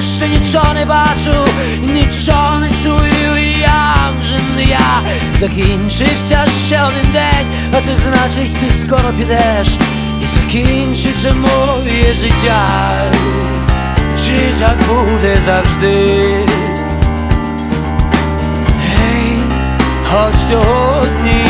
більше нічого не бачу, нічого не чую, я вже не я. Закінчився ще один день, а це значить, ти скоро підеш, і закінчиться моє життя. Чи так буде завжди? Хоч сьогодні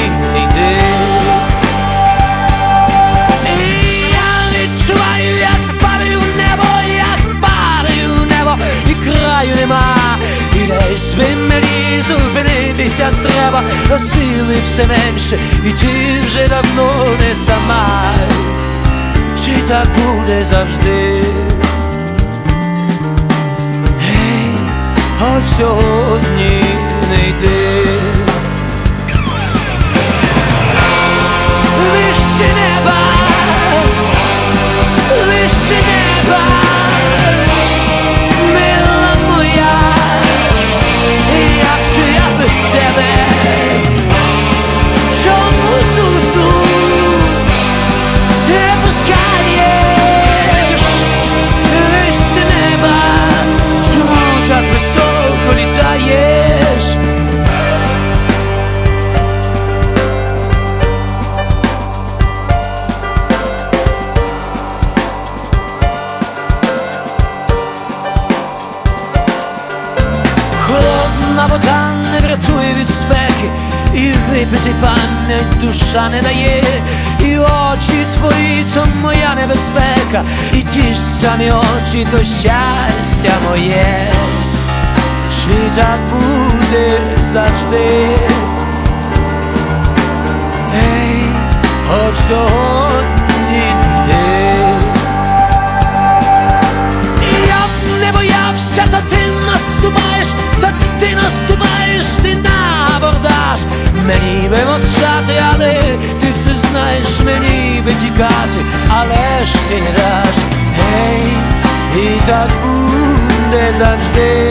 Би мені зупинитися треба, а сили все менше, і ти вже давно не сама. Чи так буде завжди? Гей, от сьогодні не йди. Випити пам'ять душа не дає, і очі твої, то моя небезпека, і ті ж самі очі, то щастя моє, чи так буде завжди? Ей, хоч сьогодні знаєш, мені би тікати, але ж ти не даш. Гей, і так буде завжди.